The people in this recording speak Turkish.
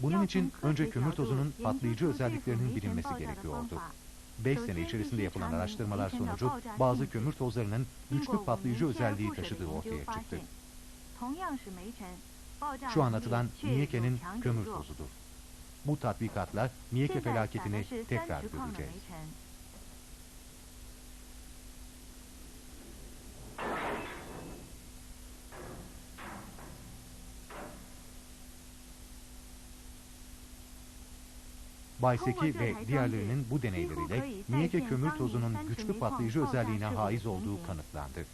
Bunun için önce kömür tozunun patlayıcı özelliklerinin bilinmesi gerekiyordu. 5 sene içerisinde yapılan araştırmalar sonucu bazı kömür tozlarının güçlü patlayıcı özelliği taşıdığı ortaya çıktı. Şu anlatılan Miyeke'nin kömür tozudur. Bu tatbikatla Miyeke felaketini tekrar göreceğiz. Bay Seki ve diğerlerinin bu deneyleriyle Miyeke kömür tozunun güçlü patlayıcı özelliğine haiz olduğu kanıtlandı.